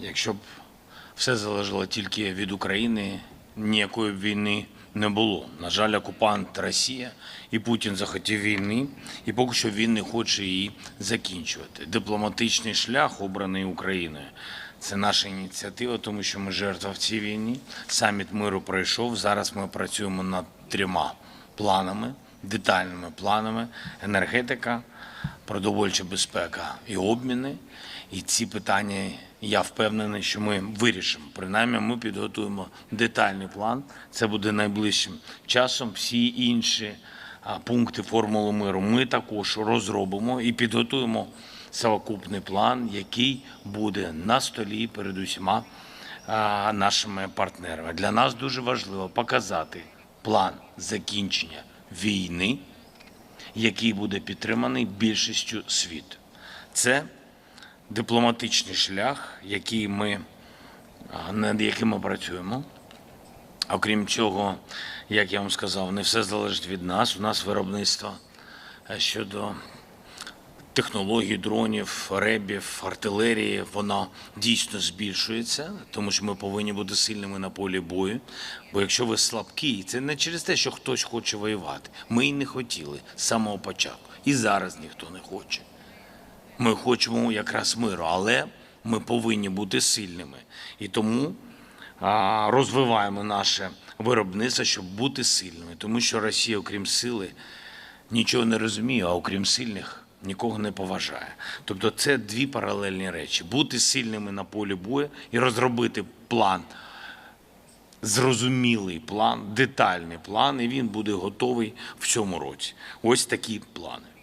Якщо б все залежало тільки від України, ніякої б війни не було. На жаль, окупант Росія і Путін захотів війни, і поки що він не хоче її закінчувати. Дипломатичний шлях, обраний Україною, це наша ініціатива, тому що ми жертва в цій війні. Саміт миру пройшов. Зараз ми працюємо над трьома планами, детальними планами: енергетика, продовольча безпека і обміни. І ці питання я впевнений, що ми вирішимо. Принаймні, ми підготуємо детальний план. Це буде найближчим часом. Всі інші пункти формули миру ми також розробимо і підготуємо совокупний план, який буде на столі перед усіма нашими партнерами. Для нас дуже важливо показати план закінчення війни, який буде підтриманий більшістю світу. Це дипломатичний шлях, який ми, над яким ми працюємо. Окрім цього, як я вам сказав, не все залежить від нас. У нас виробництво е, щодо технологій, дронів, ребів, артилерії, воно дійсно збільшується, тому що ми повинні бути сильними на полі бою. Бо якщо ви слабкі, це не через те, що хтось хоче воювати. Ми і не хотіли з самого початку. І зараз ніхто не хоче. Ми хочемо якраз миру, але ми повинні бути сильними. І тому розвиваємо наше виробництво, щоб бути сильними. Тому що Росія, окрім сили, нічого не розуміє, а окрім сильних нікого не поважає. Тобто це дві паралельні речі: бути сильними на полі бою і розробити план. Зрозумілий план, детальний план, і він буде готовий в цьому році. Ось такі плани.